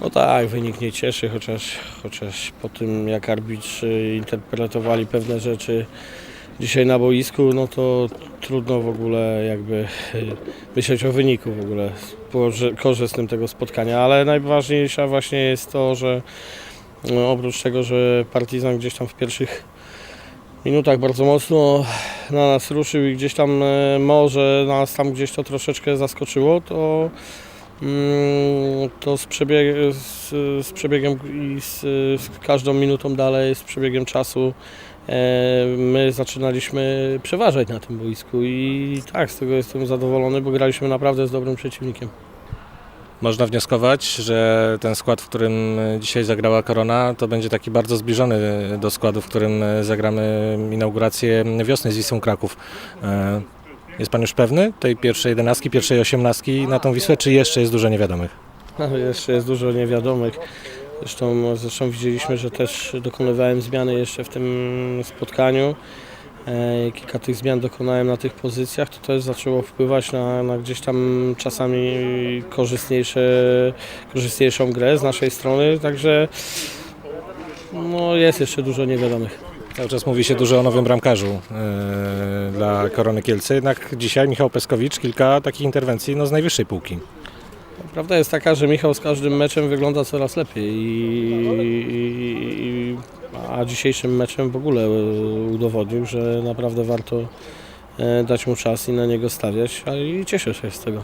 No tak, wynik nie cieszy, chociaż, chociaż po tym jak arbitrzy interpretowali pewne rzeczy dzisiaj na boisku, no to trudno w ogóle jakby y, myśleć o wyniku w ogóle korzystnym tego spotkania, ale najważniejsze właśnie jest to, że no, oprócz tego, że Partizan gdzieś tam w pierwszych minutach bardzo mocno na nas ruszył i gdzieś tam e, może nas tam gdzieś to troszeczkę zaskoczyło, to to z, przebieg, z, z przebiegiem i z, z każdą minutą dalej, z przebiegiem czasu e, my zaczynaliśmy przeważać na tym boisku i tak, z tego jestem zadowolony, bo graliśmy naprawdę z dobrym przeciwnikiem. Można wnioskować, że ten skład, w którym dzisiaj zagrała Korona, to będzie taki bardzo zbliżony do składu, w którym zagramy inaugurację wiosny z Wisłą Kraków. E, Jest Pan już pewny tej pierwszej jedenastki, pierwszej osiemnastki na tą Wisłę, czy jeszcze jest dużo niewiadomych? No, jeszcze jest dużo niewiadomych. Zresztą, zresztą widzieliśmy, że też dokonywałem zmiany jeszcze w tym spotkaniu. E, Kilka tych zmian dokonałem na tych pozycjach, to też zaczęło wpływać na, na gdzieś tam czasami korzystniejsze, korzystniejszą grę z naszej strony, także no, jest jeszcze dużo niewiadomych. Cały czas mówi się dużo o nowym bramkarzu e, dla Korony Kielce, jednak dzisiaj Michał Peskowicz kilka takich interwencji no, z najwyższej półki. Prawda jest taka, że Michał z każdym meczem wygląda coraz lepiej, i, i, a dzisiejszym meczem w ogóle udowodnił, że naprawdę warto e, dać mu czas i na niego stawiać, a i cieszę się z tego.